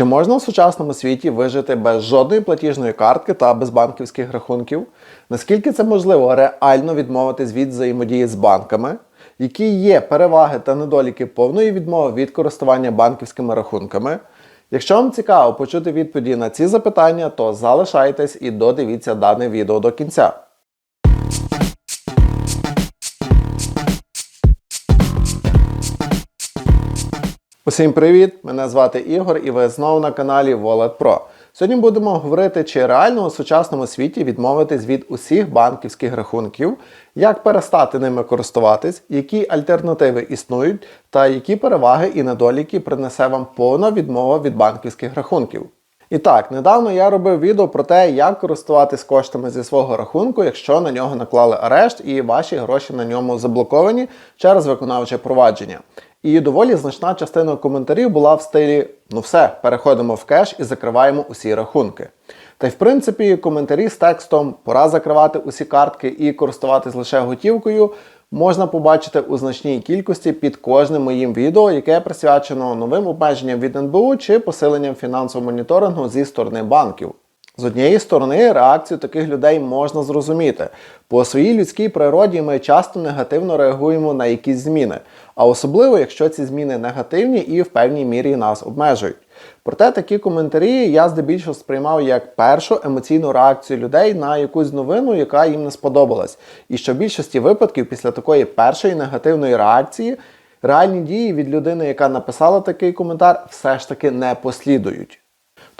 Чи можна в сучасному світі вижити без жодної платіжної картки та без банківських рахунків? Наскільки це можливо реально відмовитись від взаємодії з банками? Які є переваги та недоліки повної відмови від користування банківськими рахунками? Якщо вам цікаво почути відповіді на ці запитання, то залишайтесь і додивіться дане відео до кінця. Усім привіт! Мене звати Ігор і ви знову на каналі Wallet Pro. Сьогодні будемо говорити, чи реально у сучасному світі відмовитись від усіх банківських рахунків, як перестати ними користуватись, які альтернативи існують, та які переваги і недоліки принесе вам повна відмова від банківських рахунків. І так, недавно я робив відео про те, як користуватись коштами зі свого рахунку, якщо на нього наклали арешт і ваші гроші на ньому заблоковані через виконавче провадження. І доволі значна частина коментарів була в стилі: ну все, переходимо в кеш і закриваємо усі рахунки. Та й в принципі коментарі з текстом Пора закривати усі картки і користуватись лише готівкою можна побачити у значній кількості під кожним моїм відео, яке присвячено новим обмеженням від НБУ чи посиленням фінансового моніторингу зі сторони банків. З однієї сторони, реакцію таких людей можна зрозуміти. По своїй людській природі ми часто негативно реагуємо на якісь зміни, а особливо, якщо ці зміни негативні і в певній мірі нас обмежують. Проте такі коментарі я здебільшого сприймав як першу емоційну реакцію людей на якусь новину, яка їм не сподобалась. І що в більшості випадків після такої першої негативної реакції реальні дії від людини, яка написала такий коментар, все ж таки не послідують.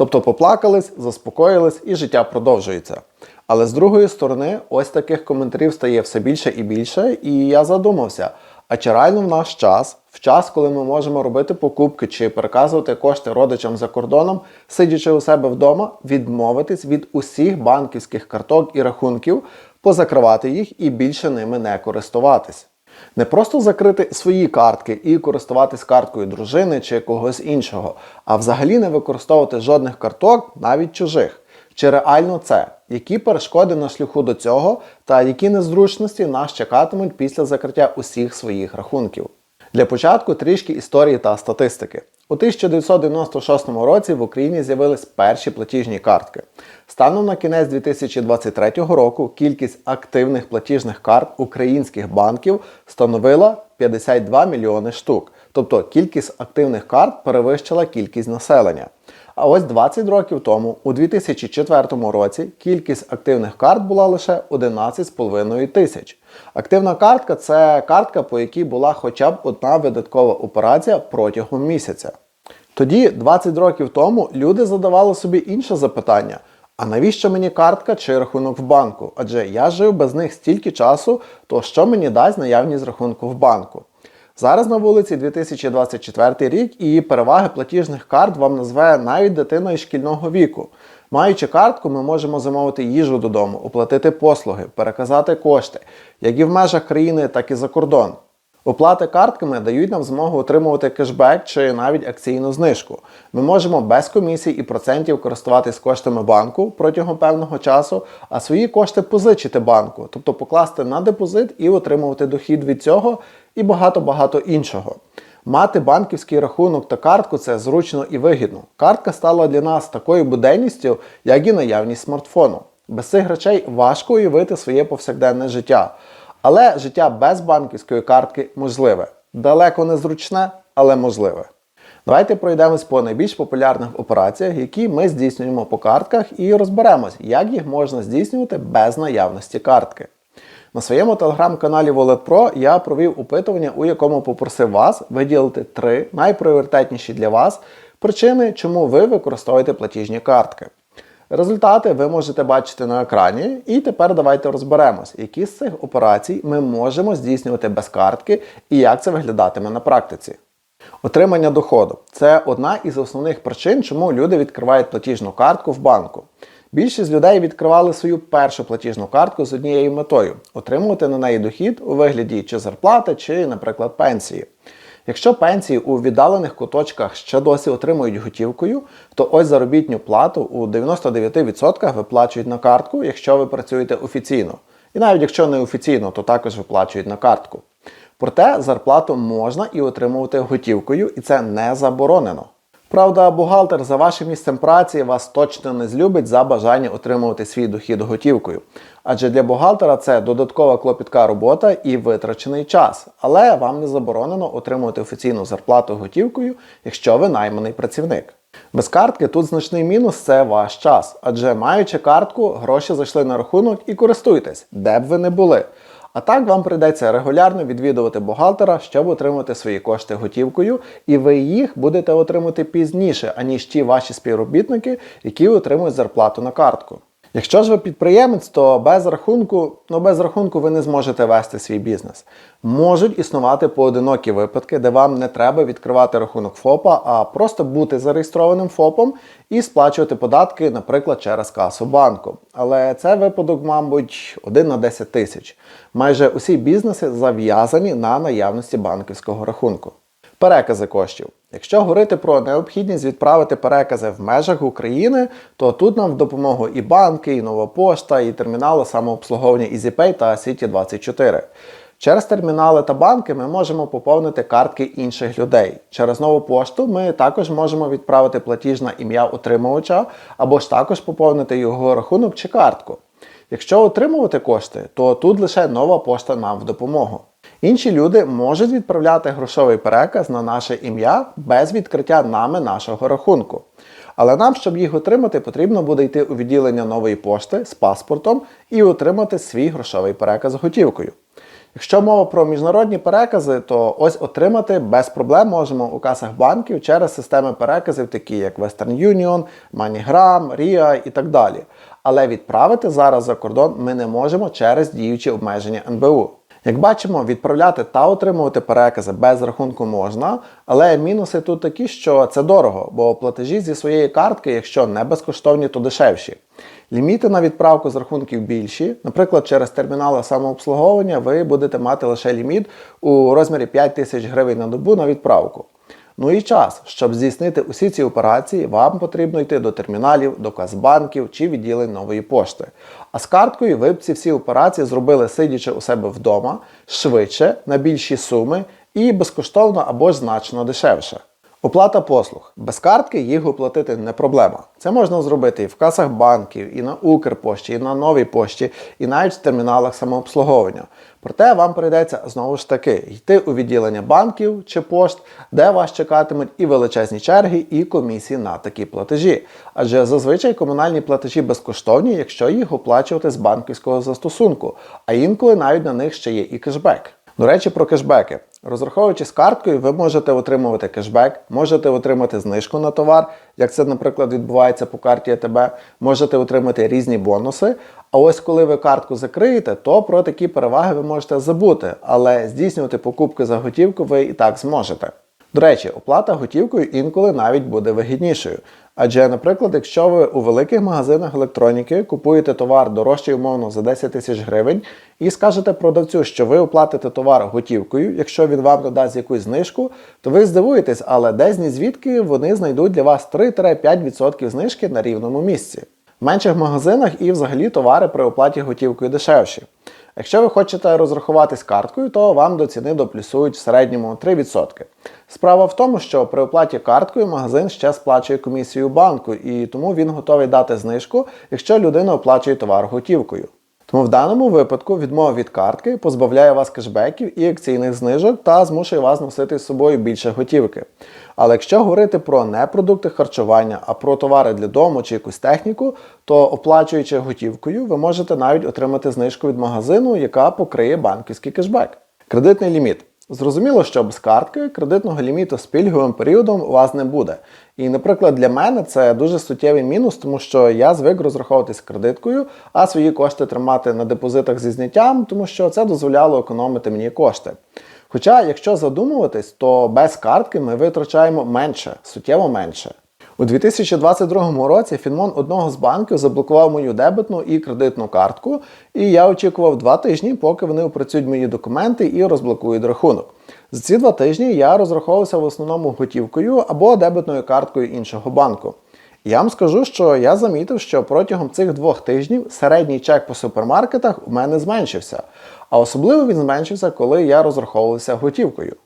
Тобто поплакались, заспокоїлись і життя продовжується. Але з другої сторони, ось таких коментарів стає все більше і більше, і я задумався. А чи реально в наш час, в час, коли ми можемо робити покупки чи переказувати кошти родичам за кордоном, сидячи у себе вдома, відмовитись від усіх банківських карток і рахунків, позакривати їх і більше ними не користуватись? Не просто закрити свої картки і користуватись карткою дружини чи когось іншого, а взагалі не використовувати жодних карток, навіть чужих. Чи реально це? Які перешкоди на шляху до цього, та які незручності нас чекатимуть після закриття усіх своїх рахунків? Для початку трішки історії та статистики. У 1996 році в Україні з'явились перші платіжні картки. Станом на кінець 2023 року кількість активних платіжних карт українських банків становила 52 мільйони штук. Тобто кількість активних карт перевищила кількість населення. А ось 20 років тому, у 2004 році, кількість активних карт була лише 11,5 тисяч. Активна картка це картка, по якій була хоча б одна видаткова операція протягом місяця. Тоді, 20 років тому, люди задавали собі інше запитання: а навіщо мені картка чи рахунок в банку? Адже я жив без них стільки часу, то що мені дасть наявність рахунку в банку? Зараз на вулиці 2024 рік і переваги платіжних карт вам назве навіть дитина із шкільного віку. Маючи картку, ми можемо замовити їжу додому, оплатити послуги, переказати кошти, як і в межах країни, так і за кордон. Оплати картками дають нам змогу отримувати кешбек чи навіть акційну знижку. Ми можемо без комісій і процентів користуватись коштами банку протягом певного часу, а свої кошти позичити банку, тобто покласти на депозит і отримувати дохід від цього і багато-багато іншого. Мати банківський рахунок та картку це зручно і вигідно. Картка стала для нас такою буденністю, як і наявність смартфону. Без цих речей важко уявити своє повсякденне життя. Але життя без банківської картки можливе. Далеко не зручне, але можливе. Давайте пройдемось по найбільш популярних операціях, які ми здійснюємо по картках, і розберемось, як їх можна здійснювати без наявності картки. На своєму телеграм-каналі Wallet Pro я провів опитування, у якому попросив вас виділити три найпріоритетніші для вас причини, чому ви використовуєте платіжні картки. Результати ви можете бачити на екрані, і тепер давайте розберемось, які з цих операцій ми можемо здійснювати без картки і як це виглядатиме на практиці. Отримання доходу це одна із основних причин, чому люди відкривають платіжну картку в банку. Більшість людей відкривали свою першу платіжну картку з однією метою отримувати на неї дохід у вигляді чи зарплати, чи, наприклад, пенсії. Якщо пенсії у віддалених куточках ще досі отримують готівкою, то ось заробітню плату у 99% виплачують на картку, якщо ви працюєте офіційно. І навіть якщо не офіційно, то також виплачують на картку. Проте зарплату можна і отримувати готівкою, і це не заборонено. Правда, бухгалтер за вашим місцем праці вас точно не злюбить за бажання отримувати свій дохід готівкою. Адже для бухгалтера це додаткова клопітка робота і витрачений час. Але вам не заборонено отримувати офіційну зарплату готівкою, якщо ви найманий працівник. Без картки тут значний мінус це ваш час, адже маючи картку, гроші зайшли на рахунок і користуйтесь, де б ви не були. А так вам прийдеться регулярно відвідувати бухгалтера, щоб отримати свої кошти готівкою, і ви їх будете отримати пізніше, аніж ті ваші співробітники, які отримують зарплату на картку. Якщо ж ви підприємець, то без рахунку, ну без рахунку ви не зможете вести свій бізнес. Можуть існувати поодинокі випадки, де вам не треба відкривати рахунок ФОПа, а просто бути зареєстрованим ФОПом і сплачувати податки, наприклад, через касу банку. Але це випадок, мабуть, 1 на 10 тисяч. Майже усі бізнеси зав'язані на наявності банківського рахунку. Перекази коштів. Якщо говорити про необхідність відправити перекази в межах України, то тут нам в допомогу і банки, і нова пошта, і термінали самообслуговування EasyPay та City24. Через термінали та банки ми можемо поповнити картки інших людей. Через нову пошту ми також можемо відправити платіж на ім'я отримувача або ж також поповнити його рахунок чи картку. Якщо отримувати кошти, то тут лише нова пошта нам в допомогу. Інші люди можуть відправляти грошовий переказ на наше ім'я без відкриття нами нашого рахунку. Але нам, щоб їх отримати, потрібно буде йти у відділення нової пошти з паспортом і отримати свій грошовий переказ готівкою. Якщо мова про міжнародні перекази, то ось отримати без проблем можемо у касах банків через системи переказів, такі як Western Union, MoneyGram, RIA і так далі. Але відправити зараз за кордон ми не можемо через діючі обмеження НБУ. Як бачимо, відправляти та отримувати перекази без рахунку можна, але мінуси тут такі, що це дорого, бо платежі зі своєї картки, якщо не безкоштовні, то дешевші. Ліміти на відправку з рахунків більші. Наприклад, через термінали самообслуговування ви будете мати лише ліміт у розмірі 5 тисяч гривень на добу на відправку. Ну і час, щоб здійснити усі ці операції, вам потрібно йти до терміналів, до казбанків чи відділень нової пошти. А з карткою ви б ці всі операції зробили сидячи у себе вдома, швидше, на більші суми і безкоштовно або ж значно дешевше. Оплата послуг. Без картки їх оплатити не проблема. Це можна зробити і в касах банків, і на Укрпошті, і на новій пошті, і навіть в терміналах самообслуговування. Проте вам прийдеться знову ж таки йти у відділення банків чи пошт, де вас чекатимуть і величезні черги, і комісії на такі платежі. Адже зазвичай комунальні платежі безкоштовні, якщо їх оплачувати з банківського застосунку, а інколи навіть на них ще є і кешбек. До речі, про кешбеки. Розраховуючись карткою, ви можете отримувати кешбек, можете отримати знижку на товар, як це, наприклад, відбувається по карті АТБ, можете отримати різні бонуси. А ось коли ви картку закриєте, то про такі переваги ви можете забути, але здійснювати покупки за готівку ви і так зможете. До речі, оплата готівкою інколи навіть буде вигіднішою. Адже, наприклад, якщо ви у великих магазинах електроніки купуєте товар дорожчий умовно за 10 тисяч гривень і скажете продавцю, що ви оплатите товар готівкою, якщо він вам додасть якусь знижку, то ви здивуєтесь, але десь ні звідки вони знайдуть для вас 3-5% знижки на рівному місці. В менших магазинах і взагалі товари при оплаті готівкою дешевші. Якщо ви хочете розрахуватись карткою, то вам до ціни доплюсують в середньому 3%. Справа в тому, що при оплаті карткою магазин ще сплачує комісію банку, і тому він готовий дати знижку, якщо людина оплачує товар готівкою. Тому в даному випадку відмова від картки позбавляє вас кешбеків і акційних знижок та змушує вас носити з собою більше готівки. Але якщо говорити про не продукти харчування, а про товари для дому чи якусь техніку, то оплачуючи готівкою, ви можете навіть отримати знижку від магазину, яка покриє банківський кешбек. Кредитний ліміт. Зрозуміло, що без картки кредитного ліміту з пільговим періодом у вас не буде. І, наприклад, для мене це дуже суттєвий мінус, тому що я звик розраховуватись кредиткою, а свої кошти тримати на депозитах зі зняттям, тому що це дозволяло економити мені кошти. Хоча, якщо задумуватись, то без картки ми витрачаємо менше, суттєво менше. У 2022 році Фінмон одного з банків заблокував мою дебетну і кредитну картку, і я очікував два тижні, поки вони опрацюють мої документи і розблокують рахунок. За ці два тижні я розраховувався в основному готівкою або дебетною карткою іншого банку. Я вам скажу, що я замітив, що протягом цих двох тижнів середній чек по супермаркетах у мене зменшився, а особливо він зменшився, коли я розраховувався готівкою.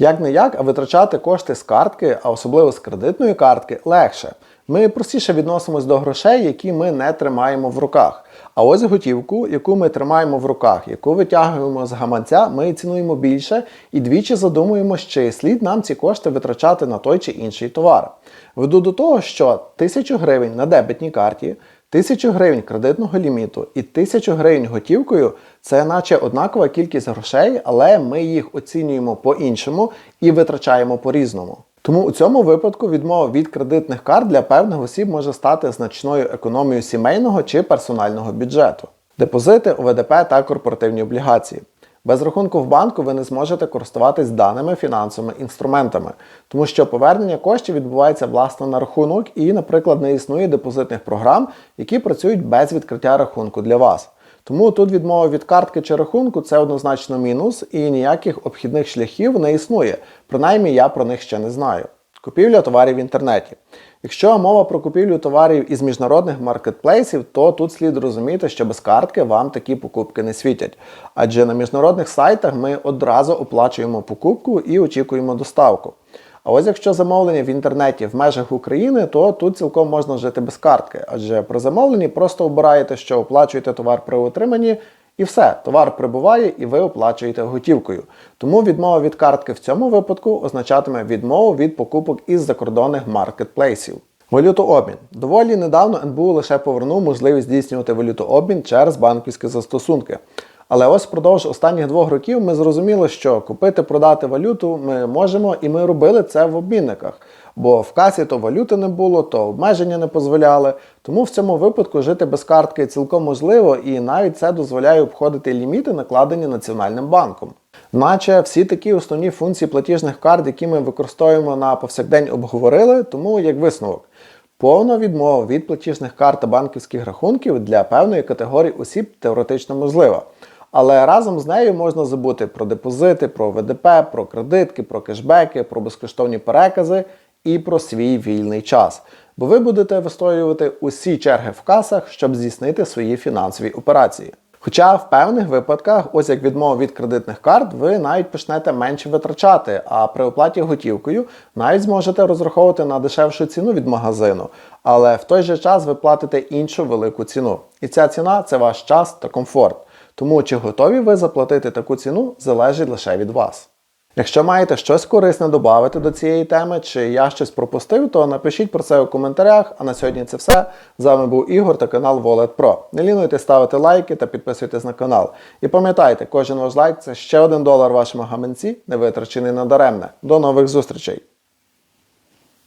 Як не як, а витрачати кошти з картки, а особливо з кредитної картки, легше. Ми простіше відносимось до грошей, які ми не тримаємо в руках. А ось готівку, яку ми тримаємо в руках, яку витягуємо з гаманця, ми цінуємо більше і двічі задумуємося, чи слід нам ці кошти витрачати на той чи інший товар. Веду до того, що 1000 гривень на дебетній карті. Тисячу гривень кредитного ліміту і тисячу гривень готівкою це наче однакова кількість грошей, але ми їх оцінюємо по-іншому і витрачаємо по-різному. Тому у цьому випадку відмова від кредитних карт для певних осіб може стати значною економією сімейного чи персонального бюджету. Депозити, ОВДП та корпоративні облігації. Без рахунку в банку ви не зможете користуватись даними фінансовими інструментами, тому що повернення коштів відбувається власне на рахунок і, наприклад, не існує депозитних програм, які працюють без відкриття рахунку для вас. Тому тут відмова від картки чи рахунку це однозначно мінус, і ніяких обхідних шляхів не існує. Принаймні я про них ще не знаю. Купівля товарів в інтернеті. Якщо мова про купівлю товарів із міжнародних маркетплейсів, то тут слід розуміти, що без картки вам такі покупки не світять. Адже на міжнародних сайтах ми одразу оплачуємо покупку і очікуємо доставку. А ось якщо замовлення в інтернеті в межах України, то тут цілком можна жити без картки, адже при замовленні просто обираєте, що оплачуєте товар при отриманні, і все, товар прибуває і ви оплачуєте готівкою. Тому відмова від картки в цьому випадку означатиме відмову від покупок із закордонних маркетплейсів. Валютообмін. Доволі недавно НБУ лише повернув можливість здійснювати валютообмін через банківські застосунки. Але ось впродовж останніх двох років ми зрозуміли, що купити продати валюту ми можемо, і ми робили це в обмінниках. Бо в касі то валюти не було, то обмеження не дозволяли. Тому в цьому випадку жити без картки цілком можливо, і навіть це дозволяє обходити ліміти, накладені Національним банком. Наче всі такі основні функції платіжних карт, які ми використовуємо на повсякдень, обговорили, тому як висновок. Повна відмова від платіжних карт та банківських рахунків для певної категорії осіб теоретично можлива. Але разом з нею можна забути про депозити, про ВДП, про кредитки, про кешбеки, про безкоштовні перекази і про свій вільний час. Бо ви будете вистоювати усі черги в касах, щоб здійснити свої фінансові операції. Хоча в певних випадках, ось як відмова від кредитних карт, ви навіть почнете менше витрачати, а при оплаті готівкою навіть зможете розраховувати на дешевшу ціну від магазину, але в той же час ви платите іншу велику ціну. І ця ціна це ваш час та комфорт. Тому чи готові ви заплатити таку ціну, залежить лише від вас. Якщо маєте щось корисне додати до цієї теми, чи я щось пропустив, то напишіть про це у коментарях. А на сьогодні це все. З вами був Ігор та канал Wallet Pro. Не лінуйте ставити лайки та підписуйтесь на канал. І пам'ятайте, кожен ваш лайк це ще один долар вашому гаманці, не витрачений на даремне. До нових зустрічей!